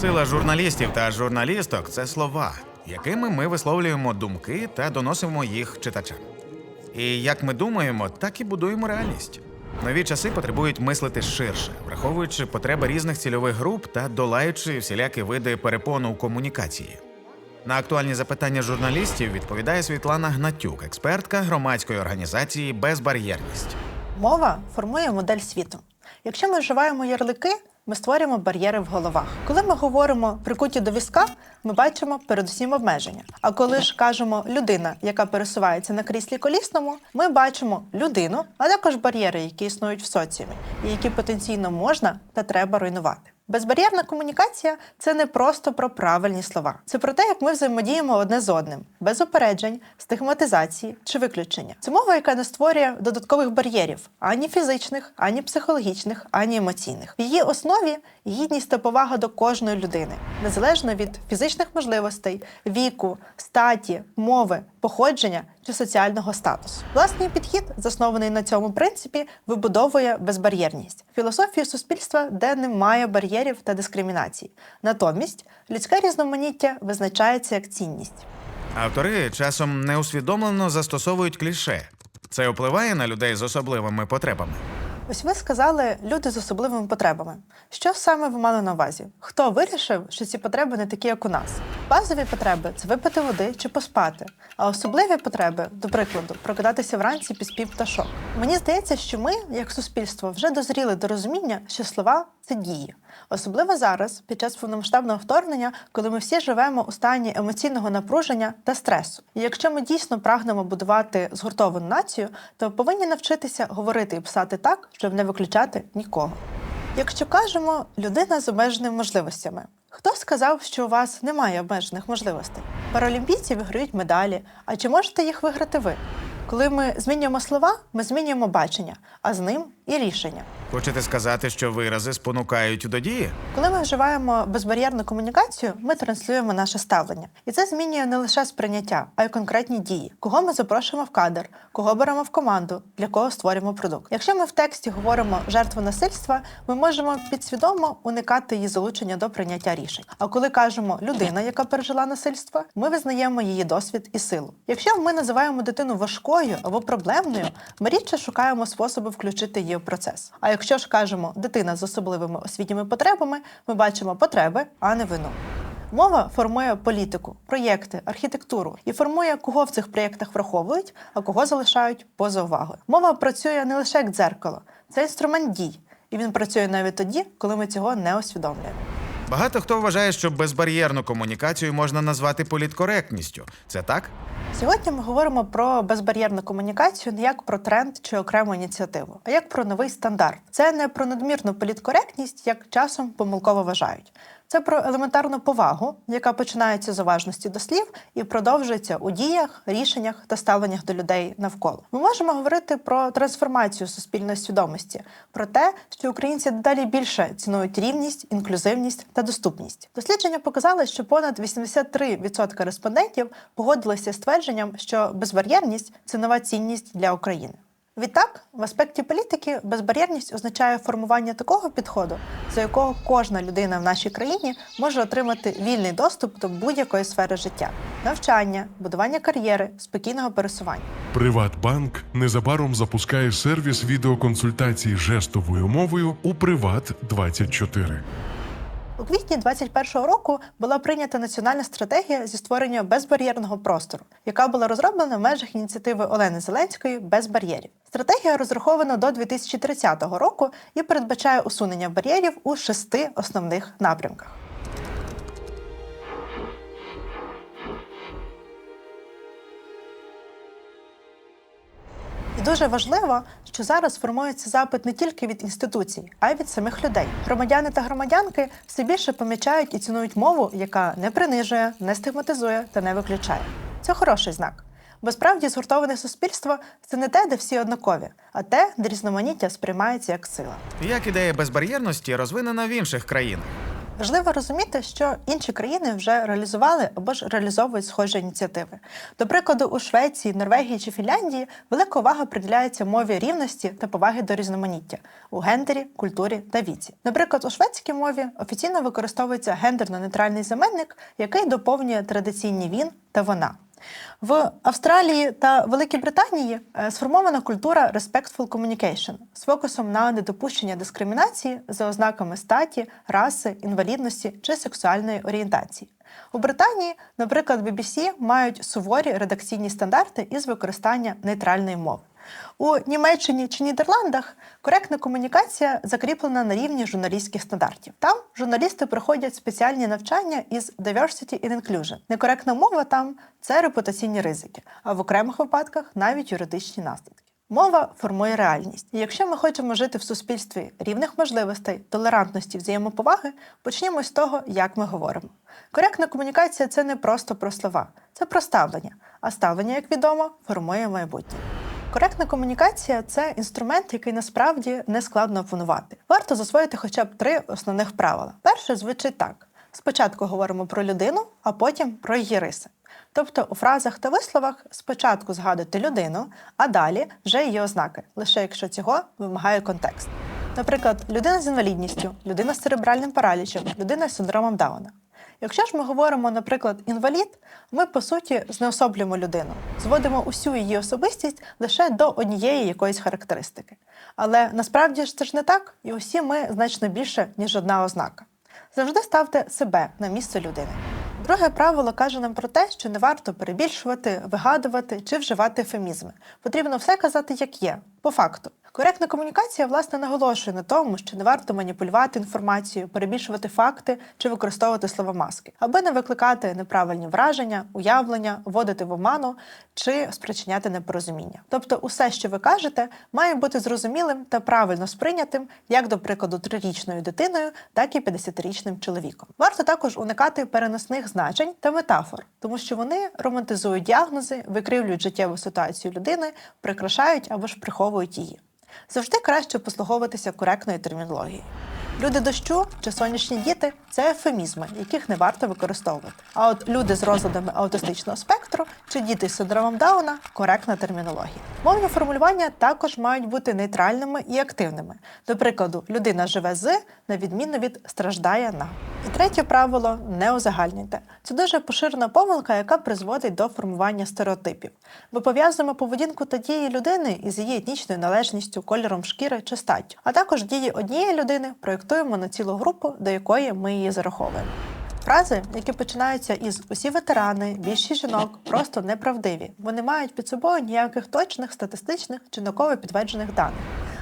Сила журналістів та журналісток це слова, якими ми висловлюємо думки та доносимо їх читачам. І як ми думаємо, так і будуємо реальність. Нові часи потребують мислити ширше, враховуючи потреби різних цільових груп та долаючи всілякі види перепон у комунікації. На актуальні запитання журналістів відповідає Світлана Гнатюк, експертка громадської організації Безбар'єрність. Мова формує модель світу. Якщо ми вживаємо ярлики, ми створюємо бар'єри в головах. Коли ми говоримо прикуті до візка, ми бачимо передусім обмеження. А коли ж кажемо людина, яка пересувається на кріслі колісному, ми бачимо людину, а також бар'єри, які існують в соціумі, і які потенційно можна та треба руйнувати. Безбар'єрна комунікація це не просто про правильні слова. Це про те, як ми взаємодіємо одне з одним, без упереджень, стигматизації чи виключення. Це мова, яка не створює додаткових бар'єрів ані фізичних, ані психологічних, ані емоційних. В її основі гідність та повага до кожної людини, незалежно від фізичних можливостей, віку, статі, мови, походження чи соціального статусу. Власний підхід, заснований на цьому принципі, вибудовує безбар'єрність, філософію суспільства, де немає бар'єрів та дискримінації. Натомість людське різноманіття визначається як цінність. Автори часом неусвідомлено застосовують кліше. Це впливає на людей з особливими потребами. Ось ви сказали люди з особливими потребами. Що саме ви мали на увазі? Хто вирішив, що ці потреби не такі, як у нас? Базові потреби це випити води чи поспати. А особливі потреби, до прикладу, прокидатися вранці під спів пташок. Мені здається, що ми, як суспільство, вже дозріли до розуміння, що слова це дії. Особливо зараз, під час повномасштабного вторгнення, коли ми всі живемо у стані емоційного напруження та стресу. І якщо ми дійсно прагнемо будувати згуртовану націю, то повинні навчитися говорити і писати так, щоб не виключати нікого. Якщо кажемо людина з обмеженими можливостями, хто сказав, що у вас немає обмежених можливостей? Паралімпійці виграють медалі. А чи можете їх виграти ви? Коли ми змінюємо слова, ми змінюємо бачення, а з ним і рішення. Хочете сказати, що вирази спонукають до дії? Коли ми вживаємо безбар'єрну комунікацію, ми транслюємо наше ставлення, і це змінює не лише сприйняття, а й конкретні дії, кого ми запрошуємо в кадр, кого беремо в команду, для кого створюємо продукт. Якщо ми в тексті говоримо жертва насильства, ми можемо підсвідомо уникати її залучення до прийняття рішень. А коли кажемо людина, яка пережила насильство, ми визнаємо її досвід і силу. Якщо ми називаємо дитину важкою або проблемною, ми рідше шукаємо способи включити її в процес. А якщо ж кажемо дитина з особливими освітніми потребами, ми бачимо потреби, а не вину. Мова формує політику, проєкти, архітектуру і формує, кого в цих проєктах враховують, а кого залишають поза увагою. Мова працює не лише як дзеркало, це інструмент дій, і він працює навіть тоді, коли ми цього не усвідомлюємо. Багато хто вважає, що безбар'єрну комунікацію можна назвати політкоректністю. Це так? Сьогодні ми говоримо про безбар'єрну комунікацію не як про тренд чи окрему ініціативу, а як про новий стандарт. Це не про надмірну політкоректність, як часом помилково вважають. Це про елементарну повагу, яка починається з уважності до слів і продовжується у діях, рішеннях та ставленнях до людей навколо. Ми можемо говорити про трансформацію суспільної свідомості, про те, що українці дедалі більше цінують рівність, інклюзивність та доступність. Дослідження показали, що понад 83% респондентів погодилися з твердженням, що безбар'єрність це нова цінність для України. Відтак, в аспекті політики безбар'єрність означає формування такого підходу, за якого кожна людина в нашій країні може отримати вільний доступ до будь-якої сфери життя: навчання, будування кар'єри, спокійного пересування. Приватбанк незабаром запускає сервіс відеоконсультацій жестовою мовою у Приват 24 У квітні 2021 року була прийнята національна стратегія зі створення безбар'єрного простору, яка була розроблена в межах ініціативи Олени Зеленської без бар'єрів. Стратегія розрахована до 2030 року і передбачає усунення бар'єрів у шести основних напрямках. І дуже важливо, що зараз формується запит не тільки від інституцій, а й від самих людей. Громадяни та громадянки все більше помічають і цінують мову, яка не принижує, не стигматизує та не виключає. Це хороший знак. Бо справді згуртоване суспільство це не те, де всі однакові, а те, де різноманіття сприймається як сила. Як ідея безбар'єрності розвинена в інших країнах? Важливо розуміти, що інші країни вже реалізували або ж реалізовують схожі ініціативи. До прикладу, у Швеції, Норвегії чи Фінляндії велика увага приділяється мові рівності та поваги до різноманіття у гендері, культурі та віці. Наприклад, у шведській мові офіційно використовується гендерно-нейтральний заменник, який доповнює традиційні він та вона. В Австралії та Великій Британії е, сформована культура Respectful Communication з фокусом на недопущення дискримінації за ознаками статі, раси, інвалідності чи сексуальної орієнтації. У Британії, наприклад, BBC мають суворі редакційні стандарти із використання нейтральної мови. У Німеччині чи Нідерландах коректна комунікація закріплена на рівні журналістських стандартів. Там журналісти проходять спеціальні навчання із diversity and inclusion. Некоректна мова там це репутаційні ризики, а в окремих випадках навіть юридичні наслідки. Мова формує реальність. І якщо ми хочемо жити в суспільстві рівних можливостей, толерантності, взаємоповаги, почнімо з того, як ми говоримо. Коректна комунікація це не просто про слова, це про ставлення. А ставлення, як відомо, формує майбутнє. Коректна комунікація це інструмент, який насправді не складно опанувати. Варто засвоїти хоча б три основних правила. Перше звучить так: спочатку говоримо про людину, а потім про її риси. Тобто у фразах та висловах спочатку згадувати людину, а далі вже її ознаки, лише якщо цього вимагає контекст. Наприклад, людина з інвалідністю, людина з церебральним паралічем, людина з синдромом Дауна. Якщо ж ми говоримо, наприклад, інвалід, ми по суті знеособлюємо людину, зводимо усю її особистість лише до однієї якоїсь характеристики. Але насправді ж це ж не так, і усі ми значно більше, ніж одна ознака. Завжди ставте себе на місце людини. Друге правило каже нам про те, що не варто перебільшувати, вигадувати чи вживати ефемізми. Потрібно все казати, як є, по факту. Коректна комунікація, власне, наголошує на тому, що не варто маніпулювати інформацією, перебільшувати факти чи використовувати слова маски, аби не викликати неправильні враження, уявлення, вводити в оману чи спричиняти непорозуміння. Тобто, усе, що ви кажете, має бути зрозумілим та правильно сприйнятим, як, до прикладу, трирічною дитиною, так і 50-річним чоловіком. Варто також уникати переносних значень та метафор, тому що вони романтизують діагнози, викривлюють життєву ситуацію людини, прикрашають або ж приховують її. Завжди краще послуговуватися коректною термінологією. Люди дощу чи сонячні діти це ефемізми, яких не варто використовувати. А от люди з розладами аутистичного спектру чи діти з синдромом Дауна коректна термінологія. Мовні формулювання також мають бути нейтральними і активними. До прикладу, людина живе з, на відміну від страждає на. І третє правило не узагальнюйте. Це дуже поширена помилка, яка призводить до формування стереотипів. Ми пов'язуємо поведінку та дії людини із її етнічною належністю, кольором шкіри чи статтю, а також дії однієї людини проєктуємо на цілу групу, до якої ми її зараховуємо. Фрази, які починаються із усі ветерани, більшість жінок, просто неправдиві, бо не мають під собою ніяких точних статистичних чи науково підтверджених даних.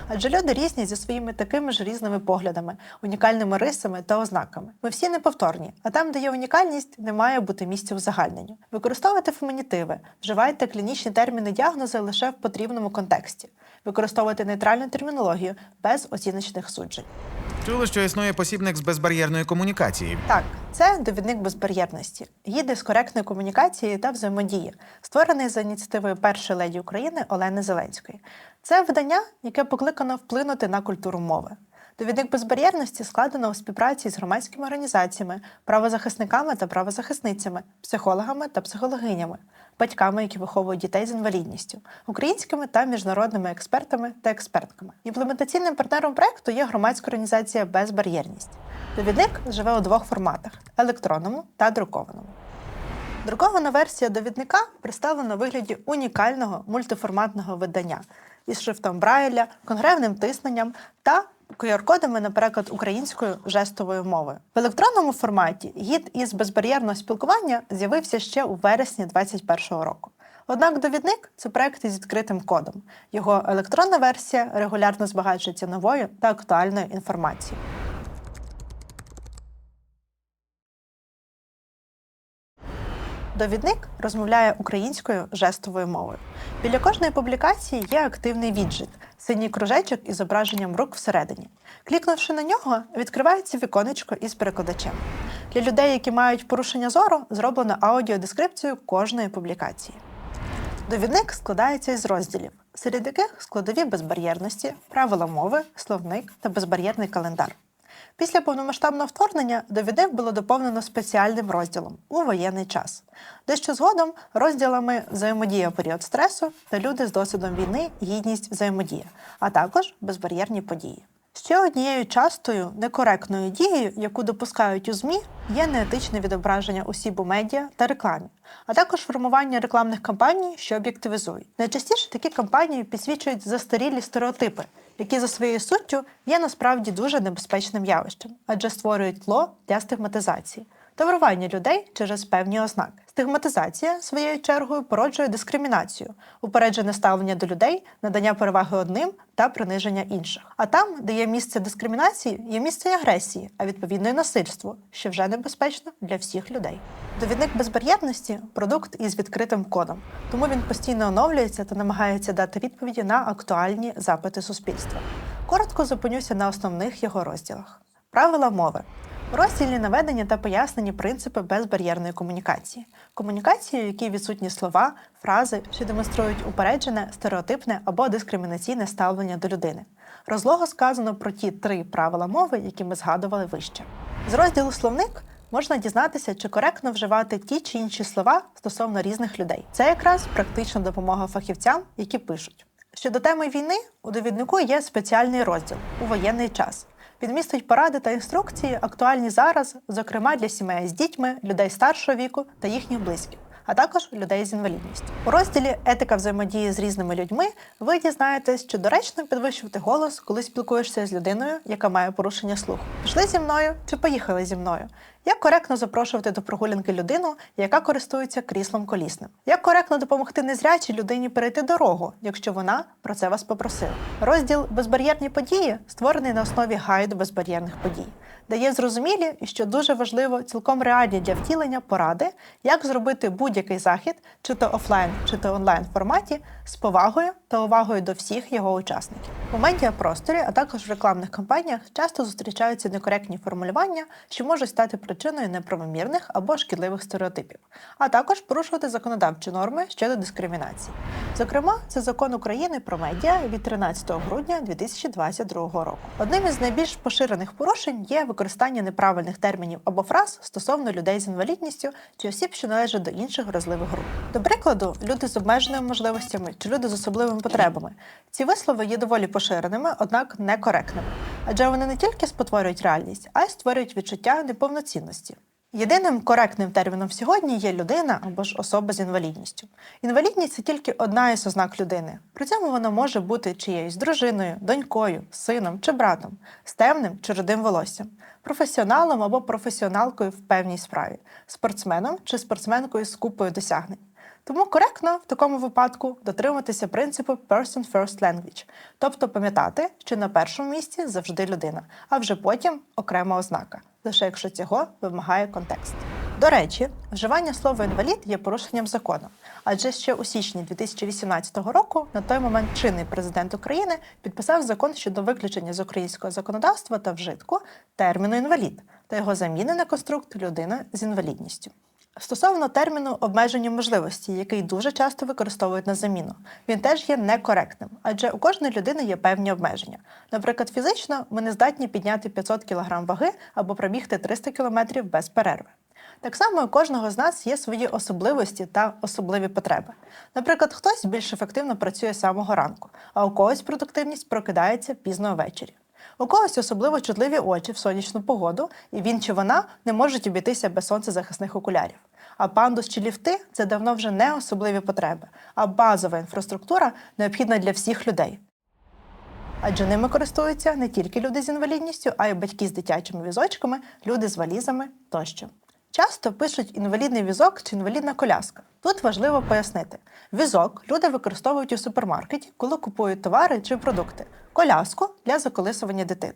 Адже люди різні зі своїми такими ж різними поглядами, унікальними рисами та ознаками. Ми всі неповторні, а там, де є унікальність, не має бути місця узагальненню. Використовуйте фемінітиви, вживайте клінічні терміни діагнози лише в потрібному контексті. Використовуйте нейтральну термінологію без оціночних суджень. Чули, що існує посібник з безбар'єрної комунікації. Так, це довідник безбар'єрності, гіди з коректної комунікації та взаємодії, створений за ініціативою першої леді України Олени Зеленської. Це видання, яке покликано вплинути на культуру мови. Довідник безбар'єрності складено у співпраці з громадськими організаціями, правозахисниками та правозахисницями, психологами та психологинями, батьками, які виховують дітей з інвалідністю, українськими та міжнародними експертами та експертками. Імплементаційним партнером проекту є громадська організація Безбар'єрність. Довідник живе у двох форматах електронному та друкованому. Друкована версія довідника представлена у вигляді унікального мультиформатного видання із шрифтом Брайля, конгревним тисненням та QR-кодами наприклад, українською жестовою мовою. В електронному форматі гід із безбар'єрного спілкування з'явився ще у вересні 2021 року. Однак довідник це проект із відкритим кодом. Його електронна версія регулярно збагачується новою та актуальною інформацією. Довідник розмовляє українською жестовою мовою. Біля кожної публікації є активний віджит, синій кружечок із зображенням рук всередині. Клікнувши на нього, відкривається віконечко із перекладачем. Для людей, які мають порушення зору, зроблено аудіодескрипцію кожної публікації. Довідник складається із розділів, серед яких складові безбар'єрності, правила мови, словник та безбар'єрний календар. Після повномасштабного вторгнення довідник було доповнено спеціальним розділом у воєнний час. Дещо згодом розділами взаємодія в період стресу та люди з досвідом війни, гідність взаємодія, а також безбар'єрні події. Ще однією частою некоректною дією, яку допускають у ЗМІ, є неетичне відображення осіб у медіа та рекламі, а також формування рекламних кампаній, що об'єктивізують. Найчастіше такі кампанії підсвічують застарілі стереотипи, які за своєю суттю є насправді дуже небезпечним явищем, адже створюють тло для стигматизації. Таврування людей через певні ознаки. Стигматизація своєю чергою породжує дискримінацію, упереджене ставлення до людей, надання переваги одним та приниження інших. А там, де є місце дискримінації, є місце і агресії, а відповідно і насильству, що вже небезпечно для всіх людей. Довідник безбар'єрності продукт із відкритим кодом, тому він постійно оновлюється та намагається дати відповіді на актуальні запити суспільства. Коротко зупинюся на основних його розділах. Правила мови. У розділі наведені та пояснені принципи безбар'єрної комунікації. Комунікації, в якій відсутні слова, фрази, що демонструють упереджене, стереотипне або дискримінаційне ставлення до людини. Розлого сказано про ті три правила мови, які ми згадували вище. З розділу словник можна дізнатися, чи коректно вживати ті чи інші слова стосовно різних людей. Це якраз практична допомога фахівцям, які пишуть. Щодо теми війни, у довіднику є спеціальний розділ у воєнний час. Він містить поради та інструкції, актуальні зараз, зокрема для сімей з дітьми, людей старшого віку та їхніх близьких, а також людей з інвалідністю. У розділі Етика взаємодії з різними людьми ви дізнаєтесь, що доречно підвищувати голос, коли спілкуєшся з людиною, яка має порушення слуху. Пішли зі мною чи поїхали зі мною? Як коректно запрошувати до прогулянки людину, яка користується кріслом колісним? Як коректно допомогти незрячій людині перейти дорогу, якщо вона про це вас попросила? Розділ Безбар'єрні події створений на основі гайду безбар'єрних подій, дає зрозумілі і що дуже важливо, цілком реальні для втілення поради, як зробити будь-який захід, чи то офлайн, чи то онлайн форматі, з повагою та увагою до всіх його учасників. У медіапросторі, а також в рекламних кампаніях часто зустрічаються некоректні формулювання, що можуть стати причиною неправомірних або шкідливих стереотипів, а також порушувати законодавчі норми щодо дискримінації. Зокрема, це закон України про медіа від 13 грудня 2022 року. Одним із найбільш поширених порушень є використання неправильних термінів або фраз стосовно людей з інвалідністю чи осіб, що належать до інших вразливих груп. До прикладу, люди з обмеженими можливостями чи люди з особливими потребами. Ці вислови є доволі поширеними, однак некоректними, адже вони не тільки спотворюють реальність, а й створюють відчуття неповноцінності. Єдиним коректним терміном сьогодні є людина або ж особа з інвалідністю. Інвалідність це тільки одна із ознак людини. При цьому вона може бути чиєюсь дружиною, донькою, сином чи братом, з темним чи рудим волоссям, професіоналом або професіоналкою в певній справі, спортсменом чи спортсменкою з купою досягнень. Тому коректно в такому випадку дотримуватися принципу person first language, тобто пам'ятати, що на першому місці завжди людина, а вже потім окрема ознака, лише якщо цього вимагає контекст. До речі, вживання слова інвалід є порушенням закону, адже ще у січні 2018 року, на той момент чинний президент України підписав закон щодо виключення з українського законодавства та вжитку терміну інвалід та його заміни на конструкт людина з інвалідністю. Стосовно терміну обмеження можливості, який дуже часто використовують на заміну, він теж є некоректним, адже у кожної людини є певні обмеження. Наприклад, фізично ми не здатні підняти 500 кг ваги або пробігти 300 км без перерви. Так само у кожного з нас є свої особливості та особливі потреби. Наприклад, хтось більш ефективно працює з самого ранку, а у когось продуктивність прокидається пізно ввечері. У когось особливо чутливі очі в сонячну погоду, і він чи вона не можуть обійтися без сонцезахисних окулярів. А пандус чи ліфти це давно вже не особливі потреби, а базова інфраструктура необхідна для всіх людей. Адже ними користуються не тільки люди з інвалідністю, а й батьки з дитячими візочками, люди з валізами тощо. Часто пишуть інвалідний візок чи інвалідна коляска. Тут важливо пояснити: візок люди використовують у супермаркеті, коли купують товари чи продукти, коляску для заколисування дитини.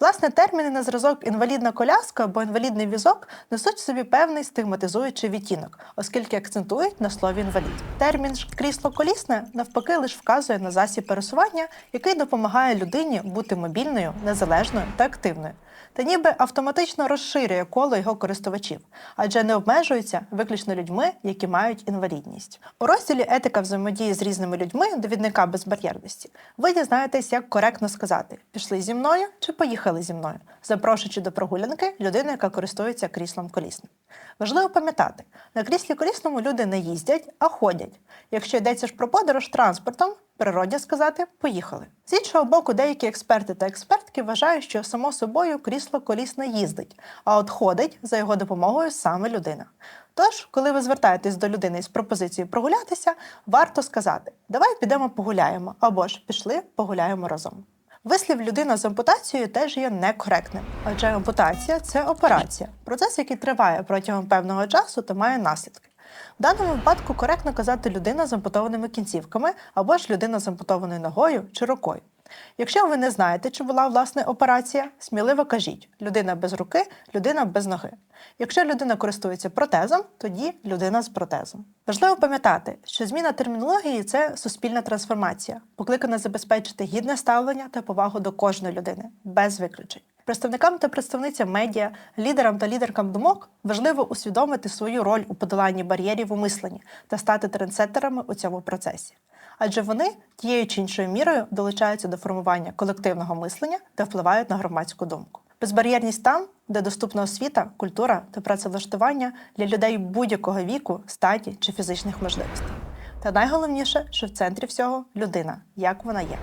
Власне, терміни на зразок інвалідна коляска або інвалідний візок несуть в собі певний стигматизуючий відтінок, оскільки акцентують на слові інвалід. Термін ж крісло колісне навпаки лише вказує на засіб пересування, який допомагає людині бути мобільною, незалежною та активною. Та ніби автоматично розширює коло його користувачів, адже не обмежується виключно людьми, які мають інвалідність. У розділі етика взаємодії з різними людьми довідника безбар'єрності ви дізнаєтесь, як коректно сказати: пішли зі мною чи поїхали зі мною, запрошуючи до прогулянки людину, яка користується кріслом колісним. Важливо пам'ятати, на кріслі колісному люди не їздять, а ходять. Якщо йдеться ж про подорож транспортом, природно сказати поїхали. З іншого боку, деякі експерти та експертки вважають, що само собою крісло колісне їздить, а от ходить за його допомогою саме людина. Тож, коли ви звертаєтесь до людини з пропозицією прогулятися, варто сказати: давай підемо погуляємо або ж пішли погуляємо разом. Вислів людина з ампутацією теж є некоректним, адже ампутація це операція, процес, який триває протягом певного часу та має наслідки. В даному випадку коректно казати людина з ампутованими кінцівками або ж людина з ампутованою ногою чи рукою. Якщо ви не знаєте, чи була власне операція, сміливо кажіть людина без руки, людина без ноги. Якщо людина користується протезом, тоді людина з протезом. Важливо пам'ятати, що зміна термінології це суспільна трансформація, покликана забезпечити гідне ставлення та повагу до кожної людини, без виключень. Представникам та представницям медіа, лідерам та лідеркам думок важливо усвідомити свою роль у подоланні бар'єрів у мисленні та стати трендсеттерами у цьому процесі. Адже вони тією чи іншою мірою долучаються до формування колективного мислення та впливають на громадську думку. Безбар'єрність там, де доступна освіта, культура та працевлаштування для людей будь-якого віку, статі чи фізичних можливостей. Та найголовніше, що в центрі всього людина, як вона є.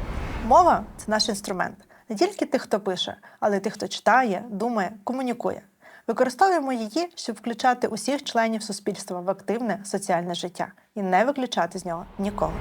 Мова це наш інструмент не тільки тих, хто пише, але й тих, хто читає, думає, комунікує. Використовуємо її, щоб включати усіх членів суспільства в активне соціальне життя і не виключати з нього нікого.